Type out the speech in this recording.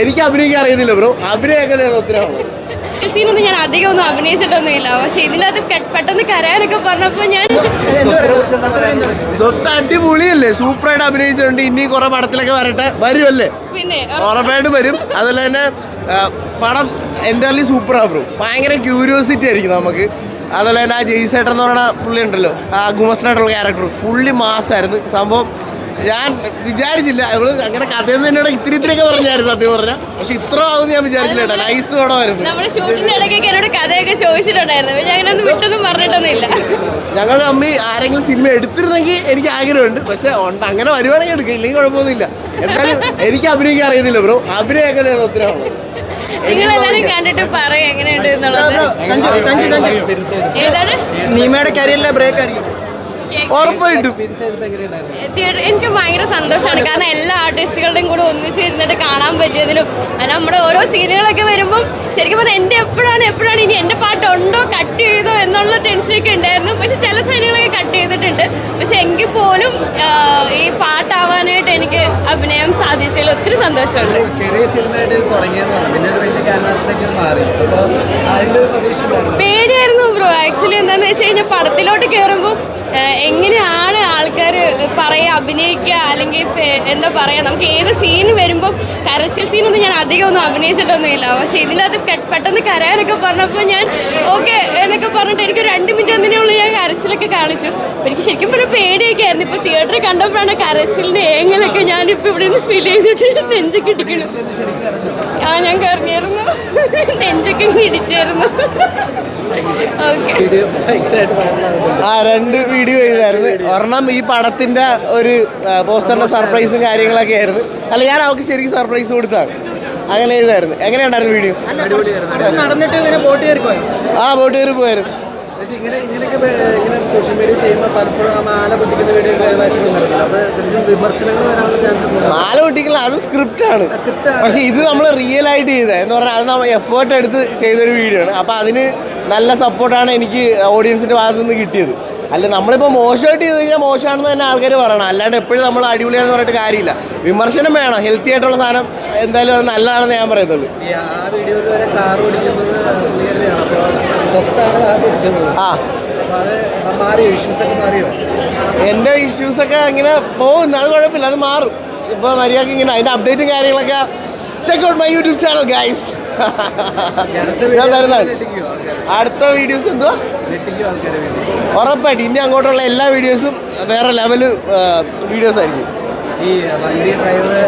എനിക്ക് അഭിനയിക്കാൻ അറിയുന്നില്ല ബ്രോ. അഭിനയൊക്കെ സീനൊന്നും ഞാൻ അധികം ഒന്നും അഭിനയിച്ചിട്ടൊന്നുമില്ല. പക്ഷെ ഇതിനകത്ത് പെട്ടെന്ന് കരയാനൊക്കെ പറഞ്ഞപ്പോ ഞാൻ സ്വത്ത് അടിപൊളിയല്ലേ? സൂപ്പറായിട്ട് അഭിനയിച്ചിട്ടുണ്ട്. ഇനി കുറെ പടത്തിലൊക്കെ വരട്ടെ. വരുമല്ലേ പിന്നെ ഉറപ്പായിട്ട് വരും. അതുപോലെ തന്നെ പടം എന്റർലി സൂപ്പറാ ബ്രോ. ഭയങ്കര ക്യൂരിയോസിറ്റി ആയിരിക്കും നമുക്ക്. അതുപോലെ തന്നെ ആ ജെയ്സേട്ടൻ എന്ന് പറയുന്ന പുള്ളി ഉണ്ടല്ലോ. ആ ഗുമസ്റ്റായിട്ടുള്ള ക്യാരക്ടർ പുള്ളി മാസമായിരുന്നു സംഭവം ഞാൻ വിചാരിച്ചില്ല. അവൾ അങ്ങനെ കഥയൊന്നും എന്നോട് ഇത്തിരി ഇത്തിരിയൊക്കെ പറഞ്ഞായിരുന്നു സത്യം പറഞ്ഞാൽ പക്ഷെ ഇത്ര ആവും ഞാൻ വിചാരിച്ചില്ല കേട്ടോ. നൈസ് പടമായിരുന്നു നമ്മുടെ ഷൂട്ടിന്റെ ഇടയ്ക്കൊക്കെ എന്നോട് കഥയൊക്കെ ചോദിച്ചിട്ടുണ്ടായിരുന്നു. പക്ഷെ അങ്ങനെ ഒന്നും വിട്ടൊന്നും പറഞ്ഞിട്ടൊന്നുമില്ല. ഞങ്ങൾ അമ്മ ആരെങ്കിലും സിനിമ എടുത്തിരുന്നെങ്കിൽ എനിക്ക് ആഗ്രഹമുണ്ട്. പക്ഷെ ഉണ്ട് അങ്ങനെ വരുവാണെങ്കിൽ എടുക്കുക ഇല്ലെങ്കിൽ കുഴപ്പമൊന്നുമില്ല. എന്തായാലും എനിക്ക് അഭിനയിക്കാൻ അറിയുന്നില്ല ബ്രോ. അഭിനയൊക്കെ നിങ്ങൾ നിങ്ങളെല്ലാരും കണ്ടിട്ട് പറയും എങ്ങനെയുണ്ട് എന്നുള്ളത്. നീമയുടെ കരിയറിലെ ബ്രേക്ക് ആയിരിക്കും. ഉറപ്പായിട്ടും. തിയേറ്റർ എനിക്ക് ഭയങ്കര സന്തോഷമാണ്. കാരണം എല്ലാ ആർട്ടിസ്റ്റുകളുടെയും കൂടെ ഒന്നിച്ച് ഇരുന്നിട്ട് കാണാൻ പറ്റിയതിലും അല്ല നമ്മുടെ ഓരോ സീനുകളൊക്കെ വരുമ്പം ശരിക്കും പറഞ്ഞാൽ എന്റെ എപ്പോഴാണ് എപ്പോഴാണ് ഇനി എന്റെ പാട്ടുണ്ടോ കട്ട് ചെയ്തോ എന്നുള്ള ടെൻഷനൊക്കെ ഉണ്ടായിരുന്നു. പാട്ടാവാനായിട്ട് എനിക്ക് അഭിനയം സാധിച്ചതിൽ ഒത്തിരി സന്തോഷമുണ്ട്. ചെറിയ സിനിമയായിട്ട് പേടിയായിരുന്നു ബ്രോ. ആക്ച്വലി എന്താണെന്ന് വെച്ച് കഴിഞ്ഞാൽ പടത്തിലോട്ട് കയറുമ്പോൾ എങ്ങനെയാണ് ആൾക്കാർ പറയുക അഭിനയിക്കുക അല്ലെങ്കിൽ എന്താ പറയുക നമുക്ക് ഏത് സീൻ വരുമ്പോൾ കരച്ചിൽ സീനൊന്നും ഞാൻ അധികം ഒന്നും അഭിനയിച്ചിട്ടൊന്നുമില്ല. പക്ഷെ ഇതിനകത്ത് പെട്ടെന്ന് കരയാനൊക്കെ പറഞ്ഞപ്പോൾ ഞാൻ ഓക്കെ എന്നൊക്കെ പറഞ്ഞിട്ട് എനിക്ക് രണ്ട് മിനിറ്റ് എന്തിനുള്ളിൽ ഞാൻ കരച്ചിലൊക്കെ കാണിച്ചു. അപ്പം എനിക്ക് ശരിക്കും പറഞ്ഞ പേടിയൊക്കെ ആയിരുന്നു ഇപ്പോൾ തിയേറ്ററിൽ കണ്ടപ്പോഴാണ് കരച്ചിലിന്റെ ഏങ്ങലൊക്കെ ഞാനിപ്പോൾ ഇവിടെ നിന്ന് ഫീൽ ചെയ്തിട്ട് നെഞ്ചൊക്കെ ഇടിക്കണം. ആ ഞാൻ കറിഞ്ഞായിരുന്നു നെഞ്ചൊക്കെ ഇടിച്ചായിരുന്നു. ആ രണ്ട് വീഡിയോ ചെയ്തായിരുന്നു. ഒരെണ്ണം ഈ പടത്തിന്റെ ഒരു പോസ്റ്ററിന്റെ സർപ്രൈസും കാര്യങ്ങളൊക്കെ ആയിരുന്നു. അല്ല ഞാൻ അവർക്ക് ശരിക്കും സർപ്രൈസ് കൊടുത്താണ് അങ്ങനെ ചെയ്തായിരുന്നു. എങ്ങനെയുണ്ടായിരുന്നു വീഡിയോ നടന്നിട്ട് ഇങ്ങനെ ബോട്ട് കയറി പോയോ? ആ ബോട്ട് കയറി പോയായിരുന്നു. ഇങ്ങനെ ഇങ്ങനെയൊക്കെ ഇങ്ങനെ സോഷ്യൽ മീഡിയ ചെയ്യുമ്പോൾ പലപ്പോഴും മാല പൊട്ടിക്കുന്ന വീഡിയോ പ്രാവശ്യം നടക്കില്ല. അപ്പോൾ തീർച്ചയായും വിമർശനങ്ങൾ വരാനുള്ള ചാൻസ് മാല പൊട്ടിക്കുന്ന അത് സ്ക്രിപ്റ്റ് ആണ്. പക്ഷെ ഇത് നമ്മൾ റിയൽ ആയിട്ട് ചെയ്തത് എന്ന് പറഞ്ഞാൽ അത് നമ്മൾ എഫേർട്ട് എടുത്ത് ചെയ്തൊരു വീഡിയോ ആണ്. അപ്പോൾ അതിന് നല്ല സപ്പോർട്ടാണ് എനിക്ക് ഓഡിയൻസിന്റെ ഭാഗത്തു നിന്ന് കിട്ടിയത്. അല്ല നമ്മളിപ്പോൾ മോശമായിട്ട് ചെയ്ത് കഴിഞ്ഞാൽ മോശമാണെന്ന് തന്നെ ആൾക്കാർ പറയണം. അല്ലാണ്ട് എപ്പോഴും നമ്മൾ അടിപൊളിയാണെന്ന് പറഞ്ഞിട്ട് കാര്യമില്ല. വിമർശനം വേണം. ഹെൽത്തി ആയിട്ടുള്ള സാധനം എന്തായാലും അത് നല്ലതാണെന്ന് ഞാൻ പറയുന്നുള്ളൂ ആ എന്റെ ഇഷ്യൂസൊക്കെ അങ്ങനെ പോകുന്നു അത് കുഴപ്പമില്ല. അത് മാറും. ഇപ്പോൾ മര്യാദയ്ക്ക് ഇങ്ങനെ അതിന്റെ അപ്ഡേറ്റും കാര്യങ്ങളൊക്കെ check out my YouTube channel guys ഞാൻ തരുന്നതാണ്. അടുത്ത വീഡിയോസ് എന്തുവാ? ഉറപ്പായിട്ട് ഇനി അങ്ങോട്ടുള്ള എല്ലാ വീഡിയോസും വേറെ ലെവൽ വീഡിയോസ് ആയിരിക്കും. ഈ വണ്ടി ഡ്രൈവർ